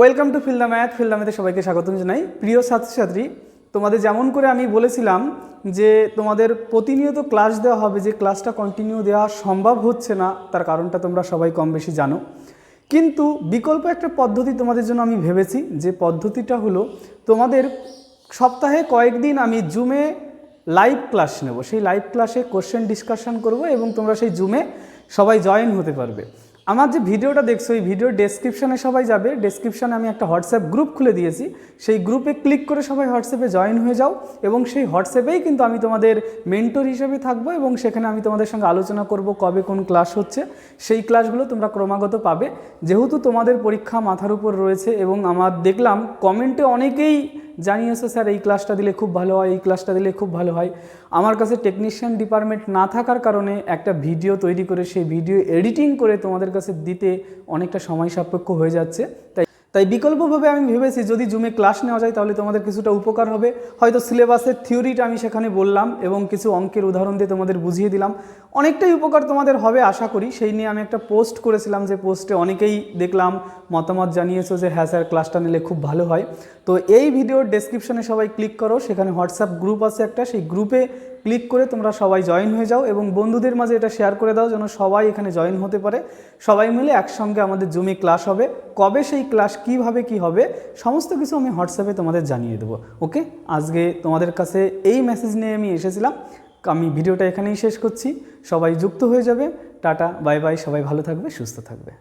Welcome to fill the math. Fill the ম্যাথে সবাইকে স্বাগতম জানাই। প্রিয় ছাত্রছাত্রী, তোমাদের যেমন করে আমি বলেছিলাম যে তোমাদের প্রতিনিয়ত ক্লাস দেওয়া হবে, যে ক্লাসটা কন্টিনিউ দেওয়া সম্ভব হচ্ছে না, তার কারণটা তোমরা সবাই কম বেশি জানো। কিন্তু বিকল্প একটা পদ্ধতি তোমাদের জন্য আমি ভেবেছি, যে পদ্ধতিটা হলো তোমাদের সপ্তাহে কয়েকদিন আমি জুমে লাইভ ক্লাস নেব। সেই লাইভ ক্লাসে কোশ্চেন ডিসকাশন করব এবং তোমরা সেই জুমে সবাই জয়েন হতে পারবে। আমার যে ভিডিওটা দেখছ, এই ভিডিওর ডেসক্রিপশানে সবাই যাবে। ডেসক্রিপশানে আমি একটা হোয়াটসঅ্যাপ গ্রুপ খুলে দিয়েছি। সেই গ্রুপে ক্লিক করে সবাই হোয়াটসঅ্যাপে জয়েন হয়ে যাও এবং সেই হোয়াটসঅ্যাপেই কিন্তু আমি তোমাদের মেন্টর হিসেবে থাকব এবং সেখানে আমি তোমাদের সঙ্গে আলোচনা করব কবে কোন ক্লাস হচ্ছে। সেই ক্লাসগুলো তোমরা ক্রমাগত পাবে। যেহেতু তোমাদের পরীক্ষা মাথার উপর রয়েছে এবং আমার দেখলাম কমেন্টে অনেকেই জানিয়েছে, স্যার, এই ক্লাসটা দিলে খুব ভালো হয়, এই ক্লাসটা দিলে খুব ভালো হয়। আমার কাছে টেকনিশিয়ান ডিপার্টমেন্ট না থাকার কারণে একটা ভিডিও তৈরি করে, সেই ভিডিও এডিটিং করে তোমাদের কাছে দিতে অনেকটা সময় সাপেক্ষ হয়ে যাচ্ছে। তাই তাই বিকল্পভাবে আমি ভেবেছি যদি জুমে ক্লাস নেওয়া যায় তাহলে তোমাদের কিছুটা উপকার হবে। হয়তো সিলেবাসের থিওরিটা আমি সেখানে বললাম এবং কিছু অঙ্কের উদাহরণ দিয়ে তোমাদের বুঝিয়ে দিলাম। অনেকটাই উপকার তোমাদের হবে আশা করি। সেই নিয়ে আমি একটা পোস্ট করেছিলাম যে পোস্টে অনেকেই দেখলাম, মতামত জানিয়েছো যে হ্যাঁ স্যার, ক্লাসটা নিলে খুব ভালো হয়। তো এই ভিডিওর ডেসক্রিপশনে সবাই ক্লিক করো। সেখানে হোয়াটসঅ্যাপ গ্রুপ আছে একটা। সেই গ্রুপে ক্লিক করে তোমরা সবাই জয়েন হয়ে যাও এবং বন্ধুদের মাঝে এটা শেয়ার করে দাও যেন সবাই এখানে জয়েন হতে পারে। সবাই মিলে একসঙ্গে আমাদের জমি ক্লাস হবে। কবে সেই ক্লাস কীভাবে কি হবে, সমস্ত কিছু আমি হোয়াটসঅ্যাপে তোমাদের জানিয়ে দেবো। ওকে আজকে তোমাদের কাছে এই মেসেজ নিয়ে আমি এসেছিলাম। আমি ভিডিওটা এখানেই শেষ করছি। সবাই যুক্ত হয়ে যাবে। টাটা বাই বাই সবাই ভালো থাকবে, সুস্থ থাকবে।